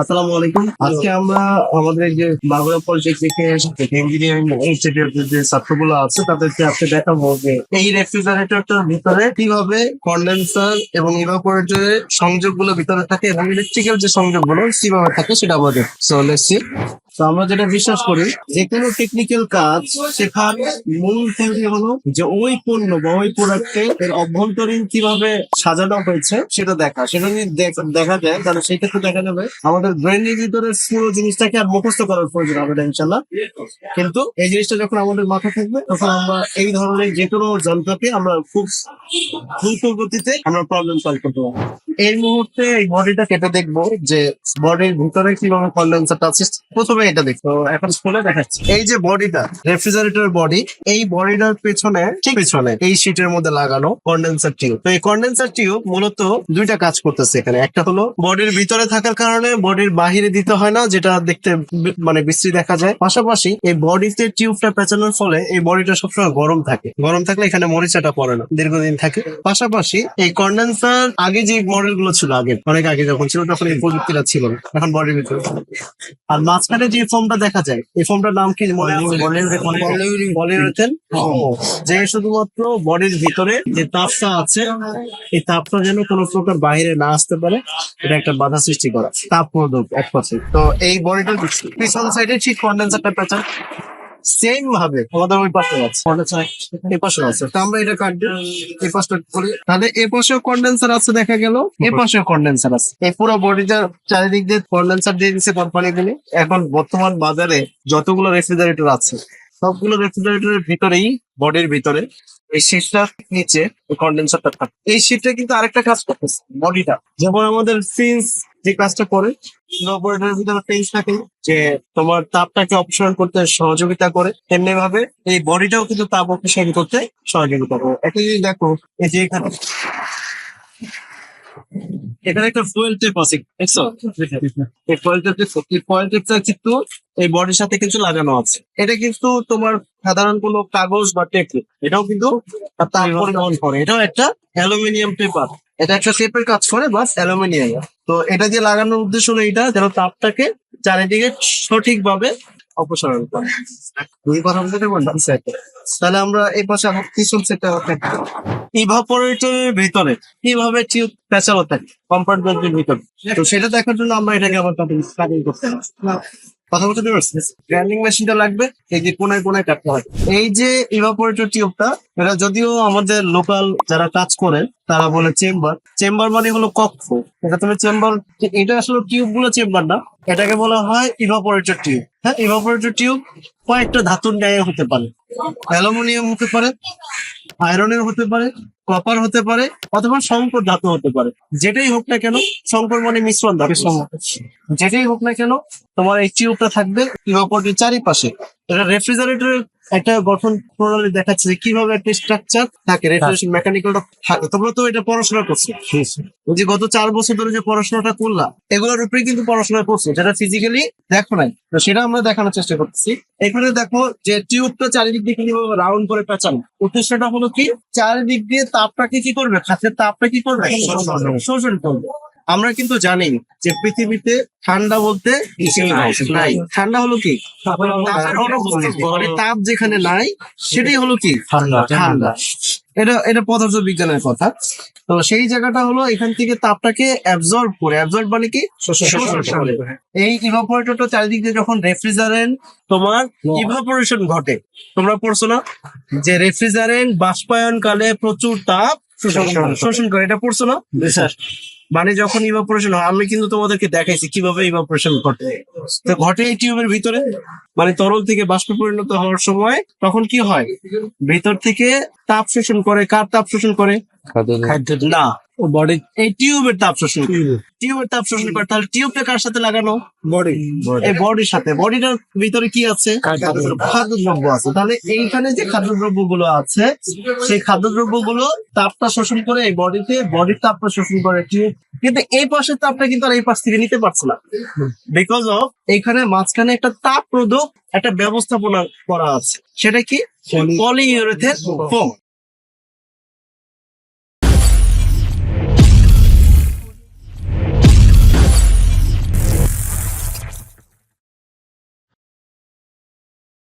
আসসালামু আলাইকুম। আজকে আমরা আমাদের যে বাগুড়া পলিটেকনিকে ইঞ্জিনিয়ারিং ইনস্টিটিউটের যে ছাত্রগুলো আছে তাদেরকে আজকে দেখাবো যে এই রেফ্রিজারেটরটার ভিতরে কীভাবে কন্ডেন্সার এবং ইভাপোরেটরের সংযোগগুলো ভিতরে থাকে এবং ইলেকট্রিক্যাল যে সংযোগগুলো কীভাবে থাকে সেটা আমাদের সো লেটস তো আমরা যেটা বিশ্বাস করি, যে কোনো টেকনিক্যাল কাজ শেখার মূল থিওরি হলো যে ওই পণ্য বা ওই প্রোডাক্টে এর অভ্যন্তরীণ কীভাবে সাজানো হয়েছে সেটা দেখা। সেটা যদি দেখ- যায়, তাহলে সেই ক্ষেত্রে দেখা যাবে আমাদের ব্রেনের ভিতরে পুরো জিনিসটাকে আর মুখস্থ করার প্রয়োজন হবে না ইনশাল্লাহ কিন্তু এই জিনিসটা যখন আমাদের মাথায় থাকবে, তখন আমরা এই ধরনের যে কোনো যন্ত্রকে আমরা খুব দ্রুত গতিতে আমরা প্রবলেম সলভ করতে পারব। এই মুহূর্তে এই বডিটা কেটে দেখব যে বডির ভিতরে কীভাবে কন্ডেন্সারটা আছে। প্রথমে এটা দেখব এখন খুলে দেখাচ্ছি। এই যে বডিটা রেফ্রিজারেটর বডি এই বডিটার পেছনে ঠিক পেছনে এই শীটের মধ্যে লাগানো কন্ডেন্সার টিউব তো এই কন্ডেন্সার টিউব মূলত দুইটা কাজ করতেছে এখানে। একটা হলো বডির ভিতরে থাকার কারণে বডির বাহিরে দিতে হয় না যেটা দেখতে মানে বিশ্রী দেখা যায়। পাশাপাশি এই বডিতে টিউবটা পেঁচানোর ফলে এই বডিটা সবসময় গরম থাকে। গরম থাকলে এখানে মরিচাটা পড়ে না দীর্ঘদিন থাকে। পাশাপাশি এই কন্ডেন্সার আগে যে মডেলগুলো ছিল আগে অনেক আগে যখন ছিল তখন এই প্রযুক্তিটা ছিল না এখন বডির ভিতরে। আর মাঝখানে যে ফর্মটা দেখা যায়। এই ফর্মটার নাম কি? মনে আছে? পলিউরেথেন যে শুধুমাত্র বডির ভিতরে যে তাপটা আছে এই তাপটা যেন কোনো প্রকার বাইরে না আসতে পারে এটা একটা বাধা সৃষ্টি করা। তাপ প্রদক এক পাশে তো এই বডিটার পিছন সাইডে ঠিক কন্ডেন্সারটা পেঁচান সেম ভাবে আমাদের ওই পাশে আছে। এই পাশে আছে। তো আমরা এটা কাটবো এই পাশটা করি তাহলে এ পাশেও কন্ডেন্সার আছে দেখা গেল। এ পাশেও কন্ডেন্সার আছে। এই পুরো বডিটার চারিদিক দিয়ে কন্ডেন্সার দিয়ে দিচ্ছে কোম্পানিগুলি এখন বর্তমান বাজারে যতগুলো রেফ্রিজারেটর আছে সবগুলো রেফ্রিজারেটরের ভিতরেই বডির ভিতরে এই শীটটার নিচে কন্ডেন্সারটা থাকে। এই শীটটা কিন্তু আরেকটা কাজ করতেছে বডিটা যেমন আমাদের ফিন্স যে কাজটা করে অপারেটরের ভিতরে ফিন্স থাকে যে তোমার তাপটাকে অপসারণ করতে সহযোগিতা করে, তেমনি ভাবে এই বডিটাও কিন্তু তাপ অপসারণ করতে সহযোগিতা করে। একটা জিনিস দেখো, এই যে এখানে এখানে একটা ফুয়েল টেপ আছে, দেখছ? এই ফুয়েল টেপ এই ফুয়েল টেপটা কিন্তু এই বডির সাথে কিছু লাগানো আছে। এটা কিন্তু তোমার সাধারণ কোনো কাগজ বা টেপ এটাও কিন্তু তাপ পরিবহন করে। এটাও একটা অ্যালুমিনিয়াম পেপার এটা একটা টেপের কাজ করে, বাস অ্যালুমিনিয়াম। তো এটা দিয়ে লাগানোর উদ্দেশ্য হলো এটা যেন তাপটাকে চারিদিকে সঠিকভাবে অপসারণ করে। দুই কথা বলতে বললাম তাহলে আমরা এই পাশে পিছন সেটটা ইভাপোরেটরের ভিতরে কীভাবে টিউব পেঁচানো থাকে কম্পার্টমেন্টের ভিতরে? তো সেটা দেখার জন্য আমরা এটাকে আবার কাটিং করতে। কথা বলতে পারছি গ্রাইন্ডিং মেশিনটা লাগবে, এই যে কোনায় কোনায় কাটতে হয়। এই যে ইভাপোরেটর টিউবটা এটা যদিও আমাদের লোকাল যারা কাজ করে, তারা বলে চেম্বার চেম্বার মানে হলো কক্ষ। এটা তুমি চেম্বার এটা আসলে টিউবগুলো চেম্বার না। এটাকে বলা হয় ইভাপোরেটর টিউব হ্যাঁ ইভাপোরেটর টিউব কয়েকটা ধাতুর ন্যায় হতে পারে। অ্যালুমিনিয়াম হতে পারে, আয়রনের হতে পারে কপার হতে পারে, অথবা শঙ্কর ধাতু হতে পারে। যেটাই হোক না কেন, শঙ্কর মানে মিশ্রণ ধাতু। যেটাই হোক না কেন, তোমার এই টিউবটা থাকবে ইভাপোরেটর চারিপাশে। এটা রেফ্রিজারেটরের একটা গঠন প্রণালী দেখাচ্ছে যে কীভাবে একটা স্ট্রাকচার থাকে রেফ্রিজারেশন মেকানিক্যালটা থাকে। তোমরা তো এটা পড়াশোনা করছ। যে গত চার বছর ধরে যে পড়াশোনাটা করলাম এগুলোর উপরে কিন্তু পড়াশোনা করছ। যেটা ফিজিক্যালি দেখো নাই তো সেটা আমরা দেখানোর চেষ্টা করতেছি। এখানে দেখো যে টিউবটা চারিদিক দিয়ে কীভাবে রাউন্ড করে পেঁচানো। উদ্দেশ্যটা হলো কি চারিদিক দিয়ে তাপটাকে কি করবে? খাতের তাপটা কি করবে। শোষণ করবে। আমরা কিন্তু জানি যে পৃথিবীতে ঠান্ডা বলতে নাই ঠান্ডা হলো কি? তাপ যেখানে নাই সেটাই হলো কি? ঠান্ডা এটা এটা পদার্থ বিজ্ঞানের কথা। তো সেই জায়গাটা হলো এখান থেকে তাপটাকে অ্যাবজর্ব করে। অ্যাবজর্ব মানে কি? এই ইভাপোরেটরটা চারিদিক দিয়ে যখন রেফ্রিজারেন্ট তোমার ইভাপোরেশন ঘটে। তোমরা পড়ছো না? যে রেফ্রিজারেন্ট বাষ্পায়ন কালে প্রচুর তাপ শোষণ করে- শোষণ করে। এটা পড়ছো না? মানে যখন ইভাপোরেশন হয় আমি কিন্তু তোমাদেরকে দেখাইছি কীভাবে ইভাপোরেশন ঘটে। তো ঘটে এই টিউবের ভিতরে মানে তরল থেকে বাষ্প পরিণত হওয়ার সময় তখন কি হয়? ভিতর থেকে তাপ শোষণ করে কার তাপ শোষণ করে? না বডি এই টিউবের তাপ শোষণ। টিউবের তাপ শোষণ করে তাহলে টিউবটা কার সাথে লাগানো? বডি এই বডির সাথে। বডিটার ভিতরে কি আছে? খাদ্যদ্রব্য আছে। তাহলে এইখানে যে খাদ্যদ্রব্যগুলো আছে সেই খাদ্যদ্রব্যগুলো তাপটা শোষণ করে এই বডিতে বডির তাপটা শোষণ করে টিউব। কিন্তু এই পাশের তাপটা কিন্তু আর এই পাশ থেকে নিতে পারছে না। বিকজ অফ এইখানে মাঝখানে একটা তাপ রোধক একটা ব্যবস্থাপনা করা আছে। সেটা কি? Polyurethane foam